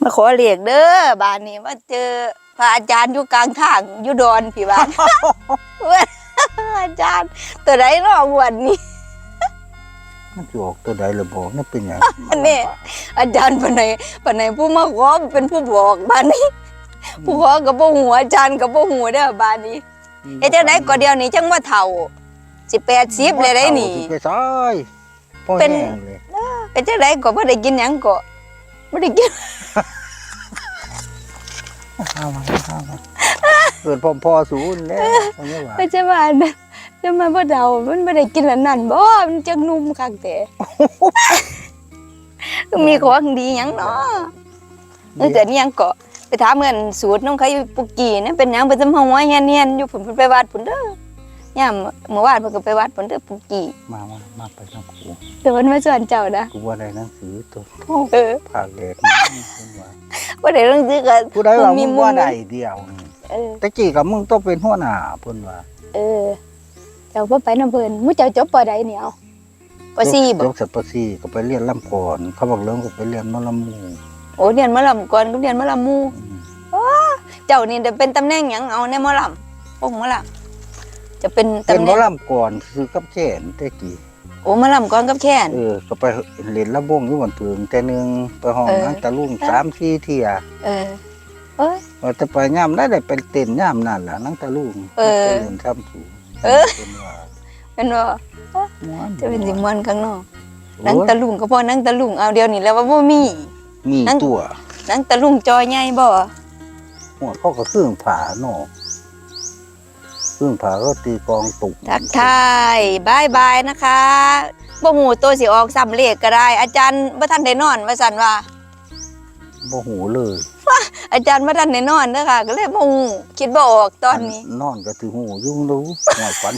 มาขอเรียกเด้อบ้านนี้มาเจอพระอาจารย์อยู่กลางทางอยู่ดอนพี่บ้านอาจารย์ ตัวไหนเนาะวันนี้มันสิออกตัวใดล่ะบ่นั่นเป็นหยังอันนี้อาจารย์ปานไหนปานไหนผู้มาขอเป็นผู้บอกบ้านนี้ ผู้ขอกับบ่หัวอาจารย์กับบ่หัวเด้อบ้านนี้เอ๊ะจังไดก็เดียวนี้จังว่าเฒ่าสิ80เลยได้นี่สิไปซ้ายพ่อเป็นแห้งเลยเป็นจังไดก็บ่ได้กินหยังก็ บ่ได้กินเอามาเอามาเกิดพ่อพ่อศูนย์แล้วเอาไงวะไปจะมานะจะมาบ่เฒ่ามันบ่ได้กินอันนั้นบ่มันจังนุ่มคักแต่มีของดีหยังเนาะเออแต่นี่ยังก็ไปถามเงินสูตรน้องเขาอยู่ปุกกี้นะเป็นหยังเป็นจำหัวเฮียนเฮียนอยู่ผุนเพิ่นไปวัดผุนเด้อ ย่ามเมื่อวานเพิ่นก็ไปวัดผุนเด้อปุกกี้มามามาไปทางกูเดี๋ยวเพิ่นมาสอนเจ้านะกูว่าได้หนังสือตัวเออภาคแรกนี่เพิ่นว่าบ่ได้เรื่องซื้อก็ผู้ใดว่ามีมึงมุมว่าได้เดียวนี่เออตะกี้กับมึงต้องเป็นหัวหน้าเพิ่นว่าเออ เจ้าบ่ไปนำเพิ่นมื้อเจ้าจบปอใดเนี่ยเอาปอสี่บ่จบสัปสี่ก็ไปเรียนลำก่อนเขาบอกเริ่มก็ไปเรียนมอลำมูโอ้เรียนหมอลำก่อนก็เรียนหมอลำหมู่อืมเจ้านี่ได้เป็นตำแหน่งหยังเอาในหมอลำพวกหมอลำ จะเป็นเป็นตำแหมน่องลำก่อนคือกับแขนตะกี้โอ้หมอลำก่อนกับแค้นเออก็ไปเรียนลำวงอยู่บนเพิงแต่หนึงไปห้องเออ นั่งตะลุงสามสี่เที่ยเออเอ้ย ว่าจะไปย่ามได้ได้เป็นเต้นย่ามนั่นล่ะนั่งตะลุงเออไปเรียนซ้ำสูงเออ เป็นว่าเป็นว่าม่วนจะเป็นสิมวนข้างนอกโอ้ยนังตะลุงก็พอนังตะลุงเอาเดียวนี่แล้วว่าบ่มี มีนั่ง ตัวนังตะลุงจอใหญ่บ่หัวเขาก็เครื่องผาเนาะ เครื่องผาก็ตีกลองตุกทักทายบายบายนะคะบ่ฮู้ตัวสิออกซ้ำเลขก็ได้ อาจารย์บ่ทันได้นอนว่าซั่นว่าบ่หูเลย อาจารย์บ่ทันได้นอนเด้อค่ะ ก็เลยบ่ฮู้คิดบ่ออกตอนนี้ นอนก็ถือหูยุ่งรู้หัวฝัน